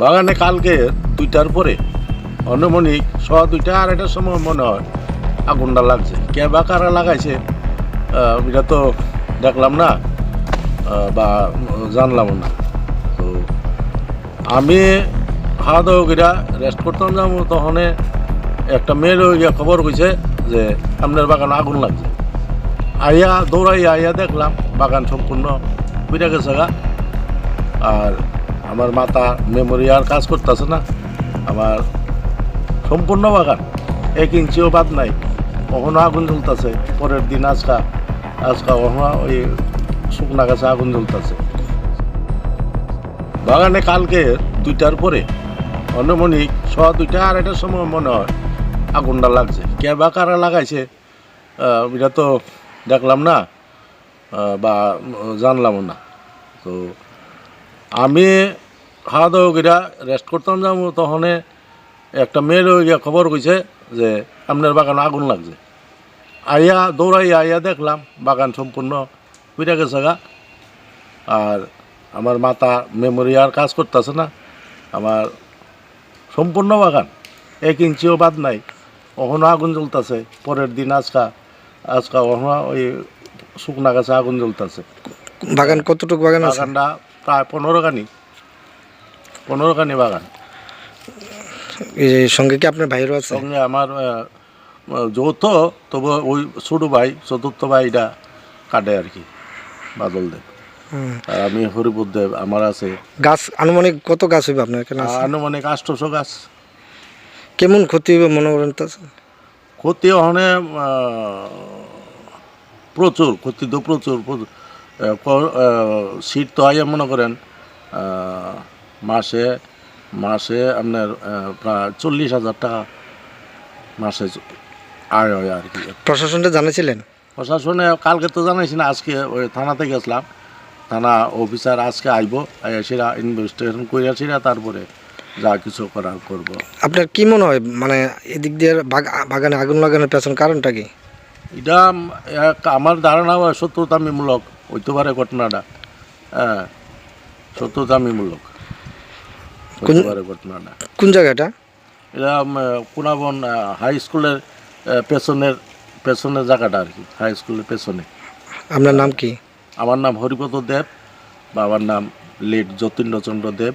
বাগানে কালকে দুইটার পরে। অনমনিক সোয়া দুইটা আড়াইটার সময় মনে হয় আগুনটা লাগছে। কে বা কারা লাগাইছে এটা তো দেখলাম না বা জানলাম না। তো আমি হাওয়া দাওয়া কইরা রেস্ট করতাম যাব তখন একটা মেয়ের গিয়া খবর কইছে যে আপনার বাগানে আগুন লাগছে। আইয়া দৌড়াইয়া আইয়া দেখলাম বাগান সম্পূর্ণ বুঝে গেছে আর আমার মাথা মেমোরি আর কাজ করতেছে না। আমার সম্পূর্ণ বাগান, এক ইঞ্চিও বাদ নাই। কখনো আগুন জ্বলতেছে, পরের দিন আজকা আজকা কখনো ওই শুকনা গাছে আগুন জ্বলতেছে। বাগানে কালকে দুইটার পরে অনমনিক সোয়া দুইটা, আড়াইটার সময় মনে হয় আগুনটা লাগছে। কে বা কারা লাগাইছে এটা তো দেখলাম না বা জানলামও না। তো আমি খাওয়া দাওয়া কইরা রেস্ট করতাম যাব তখন একটা মেয়ের গিয়া খবর কইছে যে আপনার বাগানে আগুন লাগছে। আইয়া দৌড়াই আইয়া দেখলাম বাগান সম্পূর্ণ বুঝে গেছে গা। আর আমার মাতা মেমোরি আর কাজ করতেছে না। আমার সম্পূর্ণ বাগান এক ইঞ্চিও বাদ নাই। কখনো আগুন জ্বলতেছে পরের দিন আজকা আজকা কখনো ওই শুকনা গাছে আগুন জ্বলতেছে। বাগান কতটুকু বাগান আছে? বাগানটা প্রায় পনেরো কানি পনেরো কানি বাগান। এই সঙ্গে কি আপনার ভাইরও আছে? সঙ্গে আমার যৌথ তবু ওই ছোটো ভাই চতুর্থ ভাইটা কাটে আর কি বাদল দেব। আর আমি হরিপুর দেব আমার আছে। গাছ আনুমানিক কত গাছ হইবে আপনার এখানে? আনুমানিক আষ্টশো গাছ। কেমন ক্ষতি হইবে মনে করেন ক্ষতি ওখানে প্রচুর ক্ষতি তো প্রচুর প্রচুর। শীত তো আইয়া মনে করেন মাসে মাসে আপনার প্রায় চল্লিশ হাজার টাকা মাসে আয় হয় আর কি। প্রশাসনটা জানাছিলেন প্রশাসনে কালকে তো জানাইছি না আজকে ওই থানাতে গেছিলাম। থানা অফিসার আজকে আইব সেরা ইনভেস্টিগেশন সেরা তারপরে যা কিছু করার করব। আপনার কি মনে হয় মানে এদিক দিয়ে বাগ- বাগানে আগুন লাগানোর পেছন কারণটা কি? এটা আমার ধারণা হয় সত্যতামিমূলক হইতে পারে ঘটনাটা হ্যাঁ সত্যতামিমূলক। হইতে পারে ঘটনাটা। কোন জায়গাটা? এটা কোনাবন হাই স্কুলের পেছনের পেছনের জায়গাটা আর কি হাই স্কুলের পেছনে। আপনার নাম কি? আমার নাম হরিপদ দেব বাবার নাম লেট যতীন্দ্রচন্দ্র দেব।